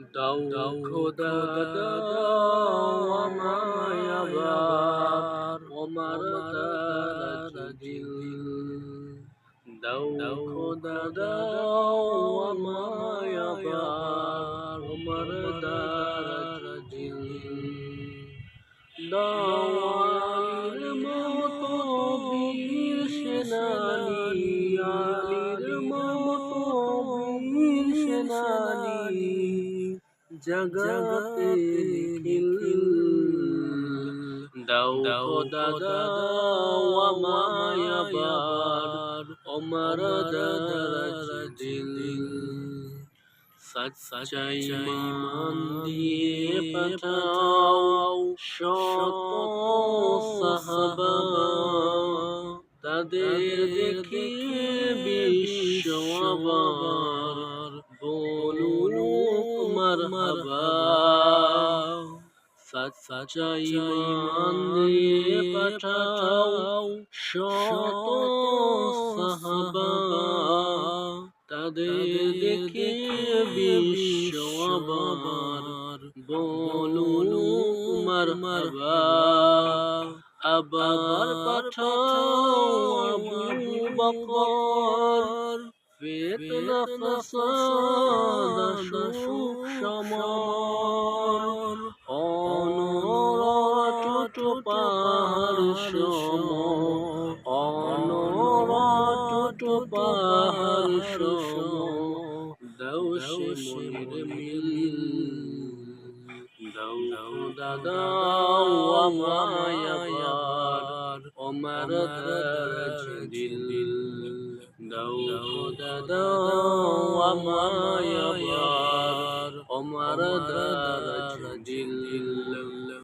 দাও দাও খোদা দাও আমায় আবার ওমার দিল দাও দাও খোদা দাও আমায় আবার ওমার দিল দাওয়ালির জগতে খিল দাও খোদা দাও আমায় আবার ওমর দাদার দিল সচ্চাই মান দিয়ে পাঠাও শত সাহাবা তাদের দেখে বিশ্ব আবার সচ্চাই মান দিয়ে পাঠাও শত সাহাবা তাদের দেখে বিশ্ব আবার বলুন মারহাবা আবার পাঠাও আবু বকর ফিতনা ফাসাদ অনরট পাহাড় সম অনরট পাহাড় সম দাও সে মিল দাও দাও দাদাও আমায় আবার ওমর দিল। দাও দাদাও আমায় আবার ওমর দিল।